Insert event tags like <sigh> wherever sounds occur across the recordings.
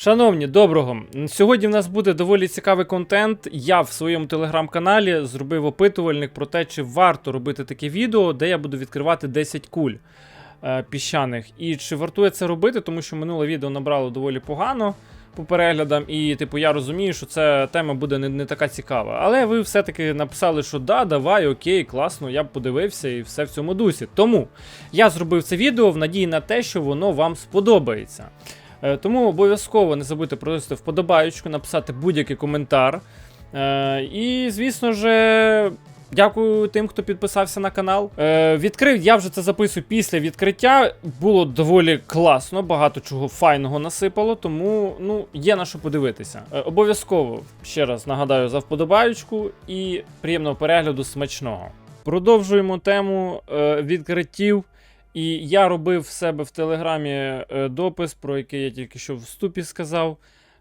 Шановні, доброго. Сьогодні в нас буде доволі цікавий контент. Я в своєму телеграм-каналі зробив опитувальник про те, чи варто робити таке відео, де я буду відкривати 10 куль е, піщаних. І чи вартує це робити, тому що минуле відео набрало доволі погано по переглядам, і типу я розумію, що ця тема буде не, не така цікава. Але ви все-таки написали, що да, давай, окей, класно, я б подивився і все в цьому дусі. Тому я зробив це відео в надії на те, що воно вам сподобається. Е, Тому обов'язково не забудьте провести вподобаючку, написати будь-який коментар. Е, І, звісно ж, дякую тим, хто підписався на канал. Е, Відкрив, я вже це записую після відкриття. Було доволі класно, багато чого файного насипало, тому ну, є на що подивитися. Обов'язково ще раз нагадаю за вподобаючку і приємного перегляду смачного. Продовжуємо тему відкриттів. І я робив в себе в телеграмі е, допис, про який я тільки що в вступі сказав.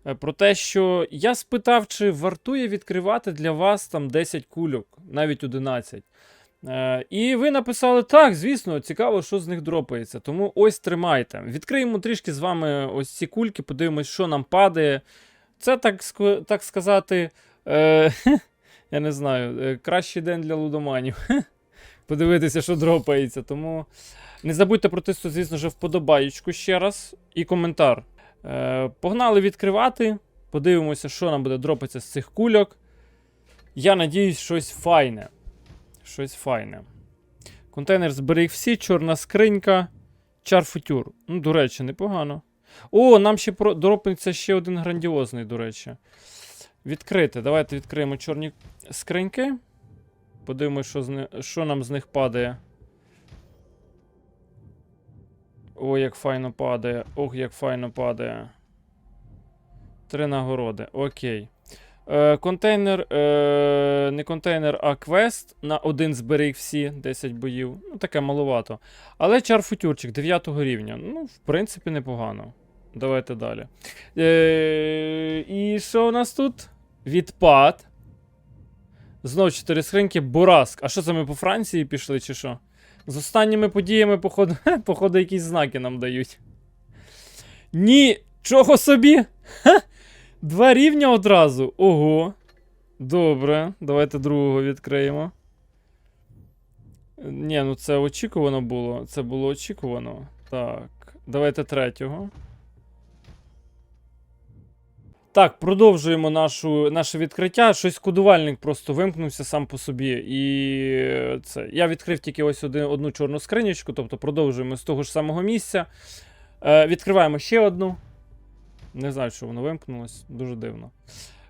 е, Про те, що я спитав, чи вартує відкривати для вас там 10 кульок, навіть 11. Е, і ви написали так, звісно, цікаво, що з них дропається. Тому ось тримайте. Відкриємо трішки з вами ось ці кульки, подивимось, що нам падає. Це так, так сказати, е, <laughs> я не знаю, кращий день для лудоманів. <laughs> Подивитися, що дропається. Тому не забудьте протиснути, звісно ж, вподобаєчку ще раз і коментар. Е, погнали відкривати. Подивимося, що нам буде дропатися з цих кульок. Я надіюсь, щось файне. Щось файне. Контейнер зберіг всі, чорна скринька, чарфутюр. Ну, до речі, непогано. О, нам ще про... дропнеться ще один грандіозний, до речі. Відкрити. Давайте відкриємо чорні скриньки. Подивимось, що, з що нам з них падає. Ой, як файно падає. Ох, як файно падає. Три нагороди. Окей. Е, контейнер. Е, не контейнер, а квест. На один зберіг всі 10 боїв. Ну, таке маловато. Але чарфутюрчик 9 рівня. Ну, в принципі, непогано. Давайте далі. Е, і що у нас тут? Відпад. Знов 4 скриньки. Бураск. А що це ми по Франції пішли, чи що? З останніми подіями, походу, <laughs> походу, якісь знаки нам дають. Нічого собі! Ха! Два рівня одразу. Ого. Добре, давайте другого відкриємо. Ні, ну це очікувано було. Це було очікувано. Так, давайте третього. Так, продовжуємо нашу, наше відкриття. Щось кодувальник просто вимкнувся сам по собі. І е, це. Я відкрив тільки ось один, одну чорну скринячку, тобто продовжуємо з того ж самого місця. Е, відкриваємо ще одну. Не знаю, що воно вимкнулось. Дуже дивно.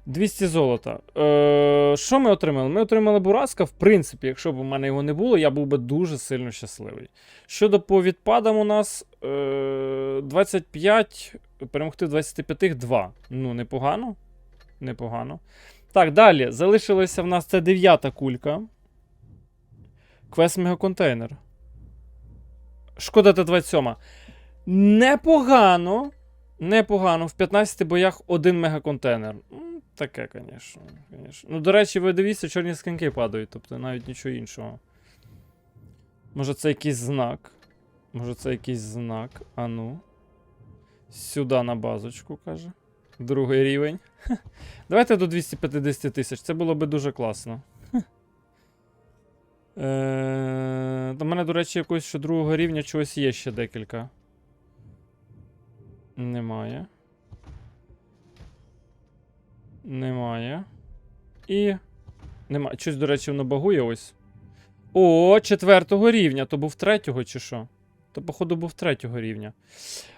200 золота. Е, що ми отримали? Ми отримали Бураска. В принципі, якщо б у мене його не було, я був би дуже сильно щасливий. Щодо по відпадам у нас е, 25, перемогти в 25 2. Ну, непогано. Непогано. Так, далі. Залишилася в нас це дев'ята кулька. Квест мегаконтейнер. Шкода Т27. Непогано. Непогано. В 15 боях один мегаконтейнер. Таке, звісно. Ну, до речі, ви дивіться, чорні скинки падають, тобто навіть нічого іншого. Може, це якийсь знак. Може, це якийсь знак. А ну. Сюди на базочку, каже. Другий рівень. <laughs> Давайте до 250 тисяч. Це було би дуже класно. Хе. <laughs> Е, мене, до речі, якогось ще другого рівня чогось є ще декілька. Немає. Немає. І. Немає. Щось, до речі, воно багує ось. О, четвертого рівня. То був третього, чи що? То, походу, був третього рівня.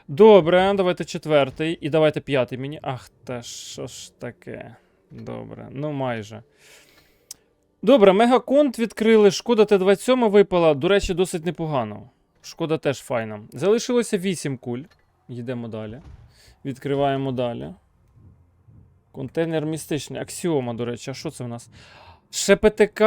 Добре, давайте четвертий. І давайте п'ятий мені. Ах, та що ж таке. Добре, ну майже. Добре, мегаконт відкрили. Шкода Т27 випала. До речі, досить непогано. Шкода теж файна. Залишилося 8 куль. Йдемо далі. Відкриваємо далі. Контейнер містичний. Аксіома, до речі, а що це в нас? Ще ПТК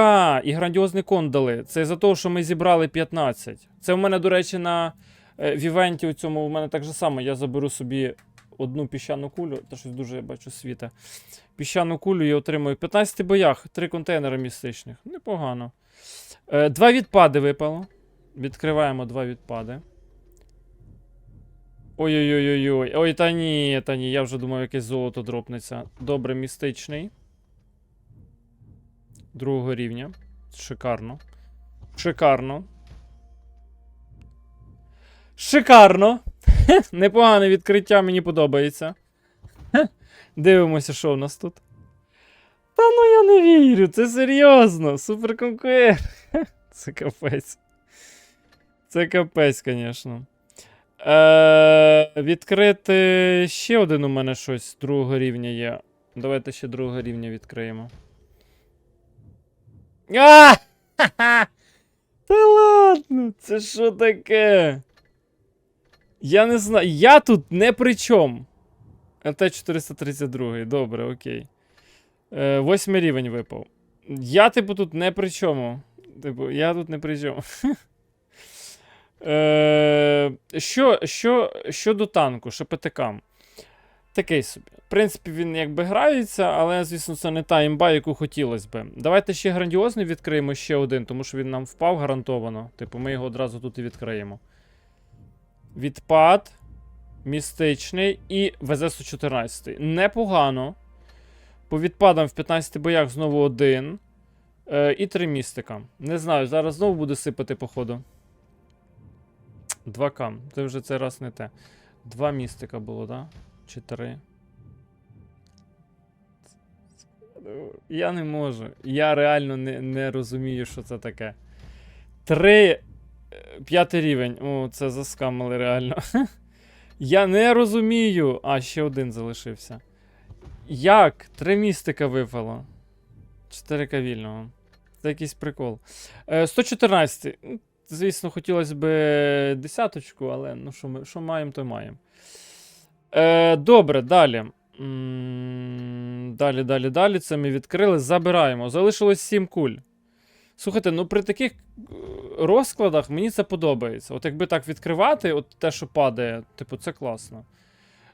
і грандіозний кон дали. Це за того, що ми зібрали 15. Це в мене, до речі, на е, в івенті у цьому в мене так же само. Я заберу собі одну піщану кулю, та щось дуже я бачу світа. Піщану кулю і отримую 15 боях, три контейнери містичних. Непогано. Е, два відпади випало. Відкриваємо два відпади. Ой-ой-ой-ой. Ой, та ні, та ні, я вже думав, якесь золото дропнеться. Добре, містичний. Другого рівня. Шикарно. Шикарно. Шикарно. <laughs> Непогане відкриття, мені подобається. <laughs> Дивимося, що в нас тут. Та ну я не вірю, це серйозно. Суперконкурент. <laughs> Це капець. Це капець, звісно. Е, відкрити ще один у мене щось другого рівня є. Давайте ще другого рівня відкриємо. А! Та ладно, це що таке? Я не знаю. Я тут не при чому. ЛТ-432, добре, окей. Е, восьмий рівень випав. Я, типу, тут не при чому. Типу, я тут не при чому. <laughs> Е, що, що, щодо танку, ШПТК. Такий собі. В принципі, він якби грається, але, звісно, це не та імба, яку хотілося би. Давайте ще грандіозний відкриємо ще один, тому що він нам впав гарантовано. Типу, ми його одразу тут і відкриємо. Відпад. Містичний і ВЗСУ-14. Непогано. По відпадам в 15 боях знову один. Е, і три містика. Не знаю, зараз знову буде сипати, походу. 2К. Це вже цей раз не те. Два містика було, да? Чи три? Я не можу. Я реально не, не розумію, що це таке. Три. е, П'ятий рівень. О, це заскамили реально. <laughs> Я не розумію. А, ще один залишився. Як? Три містика випало. Чотири кавільного. Це якийсь прикол. Е, 114. Ну, Звісно, хотілося б десяточку, але ну, що, ми, що маємо, то маємо. Е, добре, далі. Далі, далі, далі. Це ми відкрили. Забираємо. Залишилось 7 куль. Слухайте, ну при таких е, розкладах мені це подобається. От якби так відкривати, от те, що падає, типу, це класно.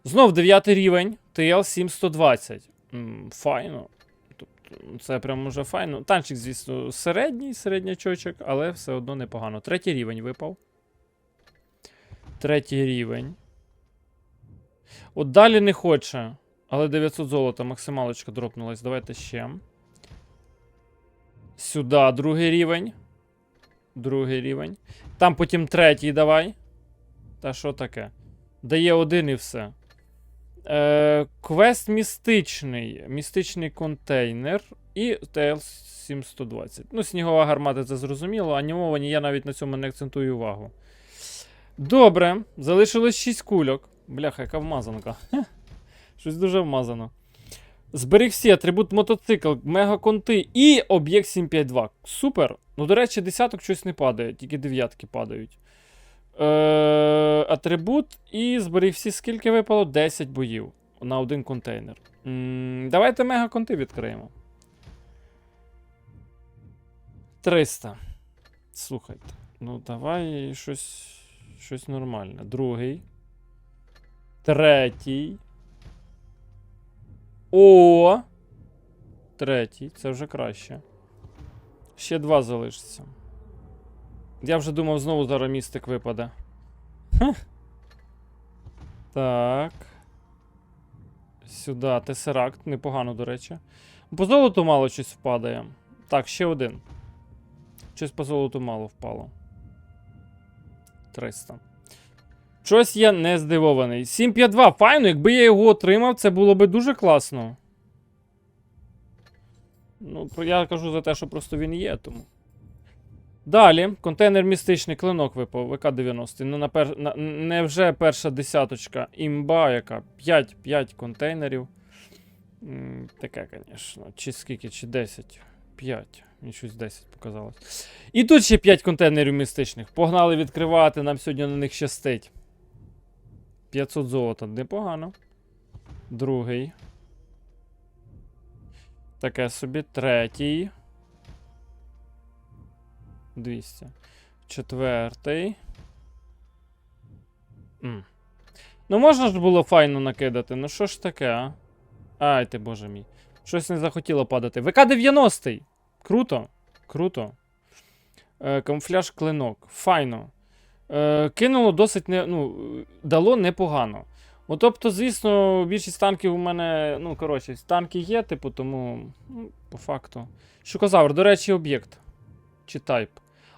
Знов 9 рівень, TL 7120. Файно. Тобто, це прям уже файно. Танчик, звісно, середній, середнячочок, але все одно непогано. Третій рівень випав. Третій рівень. От далі не хоче. Але 900 золота, максималочка дропнулась. Давайте ще. Сюди другий рівень. Другий рівень. Там потім третій давай. Та що таке? Дає один і все. Е, квест містичний. Містичний контейнер і ТЛ-720. Ну, снігова гармата, це зрозуміло. Анімовані я навіть на цьому не акцентую увагу. Добре, залишилось 6 кульок. Бляха, яка вмазанка. Щось дуже вмазано. Зберіг всі атрибут мотоцикл, мегаконти і об'єкт 752. Супер. Ну, до речі, десяток щось не падає, тільки дев'ятки падають. Е, атрибут і зберіг всі, скільки випало? 10 боїв на один контейнер. М, давайте мегаконти відкриємо. 300. Слухайте. Ну, давай щось, щось нормальне. Другий. Третій. О! Третій, це вже краще. Ще два залишиться. Я вже думав, знову зараз містик випаде. Хех. Так. Сюди, тесеракт, непогано, до речі. По золоту мало щось впадає. Так, ще один. Щось по золоту мало впало. 300. Щось я не здивований. 752, файно, якби я його отримав, це було би дуже класно. Ну, я кажу за те, що просто він є, тому. Далі, контейнер містичний клинок випав, ВК-90. Ну, на пер... на... Не вже перша десяточка. Імба, яка 5, 5 контейнерів. Таке, звісно. Чи скільки, чи 10? 5. Мені щось 10 показалось. І тут ще 5 контейнерів містичних. Погнали відкривати, нам сьогодні на них щастить. 500 золота, непогано. Другий. Таке собі. Третій. 200. Четвертий. М. Ну, можна ж було файно накидати. Ну що ж таке, а? Ай ти боже мій. Щось не захотіло падати. ВК-90! Круто. Круто. Е, камуфляж клинок. Файно. Е, кинуло досить не, ну, дало непогано. Ну, тобто, звісно, більшість танків у мене, ну, коротше, танки є, типу, тому, ну, по факту. Щукозавр, до речі, об'єкт. Чи тайп.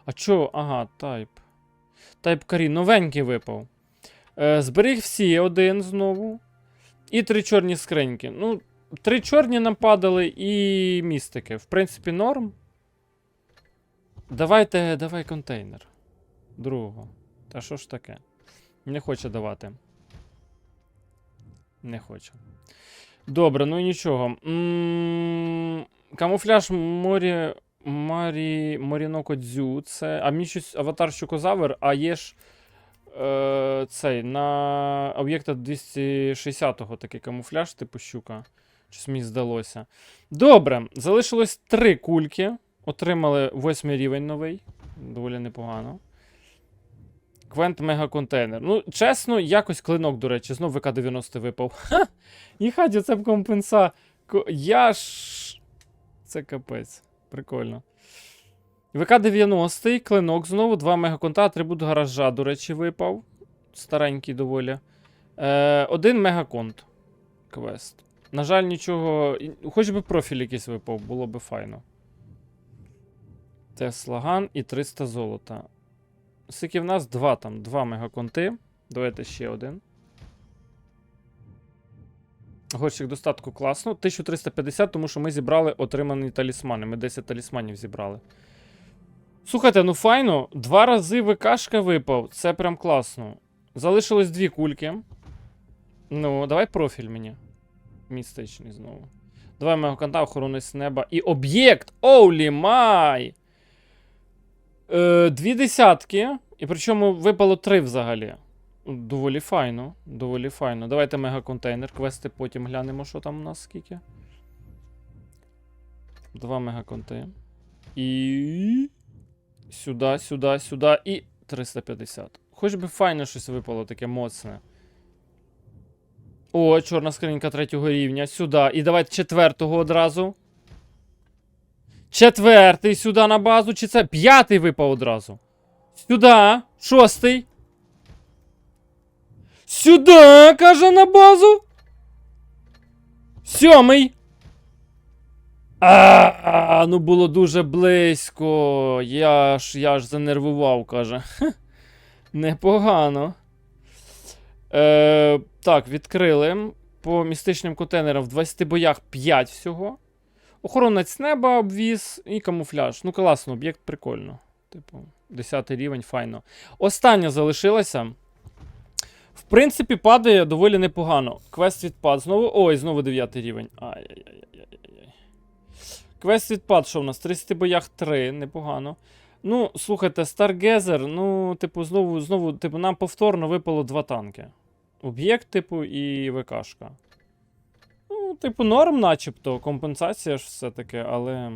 А чо? Ага, тайп. Тайп карі, новенький випав. Е, зберіг всі один знову. І три чорні скриньки. Ну, три чорні нам падали і містики. В принципі, норм. Давайте, давай контейнер. Другого. Та що ж таке? Не хоче давати. Не хоче. Добре, ну і нічого. М, Камуфляж морі. Марі. Моріноко дзю. Це. А мені щось аватар щукозавр, а є ж. Е, цей на об'єкта 260-го такий камуфляж, типу щука. Щось мені здалося. Добре, залишилось три кульки. Отримали восьмий рівень новий. Доволі непогано. Квент мегаконтейнер. Ну, чесно, якось клинок, до речі, знов ВК-90 випав. Ха! Їхать, це б компенса. Я ж. Це капець. Прикольно. ВК-90, клинок знову, 2 мегаконта, атрибут гаража, до речі, випав. Старенький доволі. Е, один мегаконт. Квест. На жаль, нічого. Хоч би профіль якийсь випав, було би файно. Теслаган і 300 золота. Скільки в нас? Два там, два мегаконти. Давайте ще один. Горщик достатку класно. 1350, тому що ми зібрали отримані талісмани. Ми 10 талісманів зібрали. Слухайте, ну файно. Два рази ВКшка випав. Це прям класно. Залишилось дві кульки. Ну, давай профіль мені. Містичний знову. Давай мегаконта, охоронець неба. І об'єкт! Оулі май! Е, дві десятки. І причому випало три взагалі. Доволі файно. Доволі файно. Давайте мегаконтейнер. Квести потім глянемо, що там у нас скільки. Два мегаконти. І. Сюди, сюди, сюди. І 350. Хоч би файно щось випало таке моцне. О, чорна скринька третього рівня. Сюди. І давайте четвертого одразу. Четвертий сюди на базу. Чи це п'ятий випав одразу? Сюди. Шостий. Сюди, каже на базу. Сьомий. А, ну було дуже близько. Я ж я ж занервував, каже. Хе, <laughs> Непогано. Е, так, відкрили. По містичним контейнерам в 20 боях 5 всього. Охоронець неба, обвіз і камуфляж. Ну, класно, об'єкт прикольно. Типу, 10 рівень, файно. Остання залишилася. В принципі, падає доволі непогано. Квест відпад. Знову. Ой, знову 9 рівень. Ай-яй-яй-яй-яй. Квест відпад, що в нас? В 30 боях 3, непогано. Ну, слухайте, Stargazer, ну, типу, знову, знову, типу, нам повторно випало два танки. Об'єкт, типу, і ВКшка. Типу, норм, начебто, компенсація ж все-таки, але.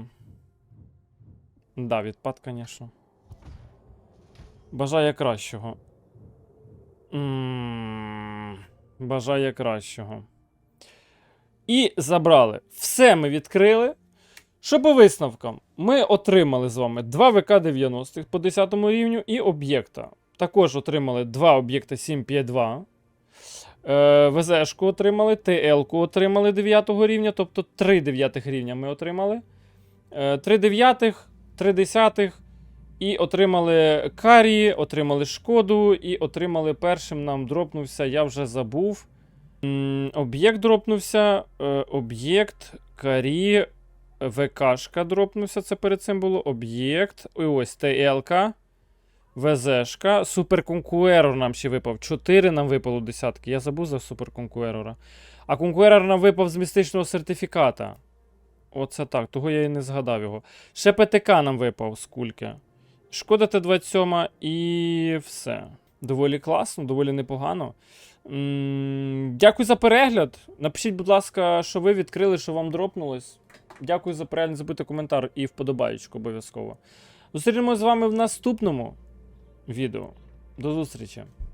Да, відпад, звісно. Бажає кращого. М, Бажає кращого. І забрали. Все ми відкрили. Що по висновкам? Ми отримали з вами 2 ВК-90 по 10 рівню і об'єкта. Також отримали 2 об'єкта 752. Е, ВЗшку отримали, ТЛ-ку отримали 9 рівня, тобто 3 9 рівня ми отримали. Е, 3 дев'ятих, 3 десятих. І отримали карі, отримали шкоду, і отримали першим нам дропнувся, я вже забув. Об'єкт дропнувся, е, об'єкт, карі, ВКшка дропнувся, це перед цим було. Об'єкт. І ось ТЛК. ВЗшка. Суперконкуерор нам ще випав. 4 нам випало десятки. Я забув за суперконкуерора. А конкуерор нам випав з містичного сертифіката. Оце так, того я і не згадав його. Ще ПТК нам випав з кульки. Шкода Т-27 і все. Доволі класно, доволі непогано. М, Дякую за перегляд. Напишіть, будь ласка, що ви відкрили, що вам дропнулось. Дякую за перегляд, забудьте коментар і вподобаєчку обов'язково. Зустрінемось з вами в наступному відео. До зустрічі!